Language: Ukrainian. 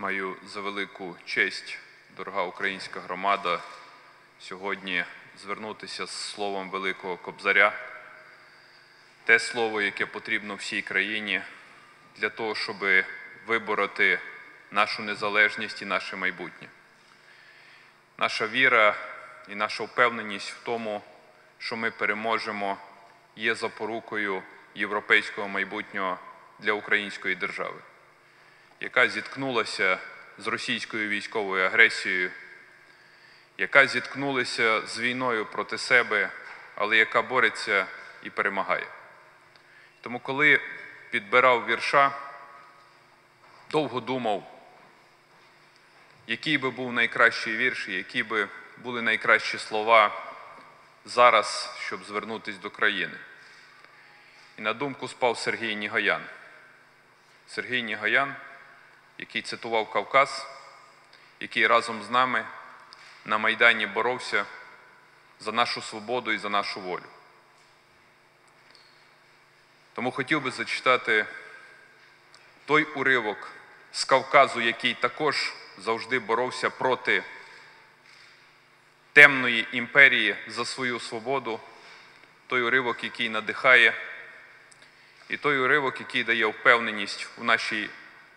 Маю за велику честь, дорога українська громада, сьогодні звернутися з словом Великого Кобзаря, те слово, яке потрібно всій країні для того, щоб вибороти нашу незалежність і наше майбутнє. Наша віра і наша впевненість в тому, що ми переможемо, є запорукою європейського майбутнього для української держави яка зіткнулася з російською військовою агресією, яка зіткнулася з війною проти себе, але яка бореться і перемагає. Тому, коли підбирав вірша, довго думав, який би був найкращий вірш, які би були найкращі слова зараз, щоб звернутися до країни. І на думку спав Сергій Нігаян. Сергій Нігаян – який цитував Кавказ, який разом з нами на Майдані боровся за нашу свободу і за нашу волю. Тому хотів би зачитати той уривок з Кавказу, який також завжди боровся проти темної імперії за свою свободу, той уривок, який надихає, і той уривок, який дає впевненість у нашій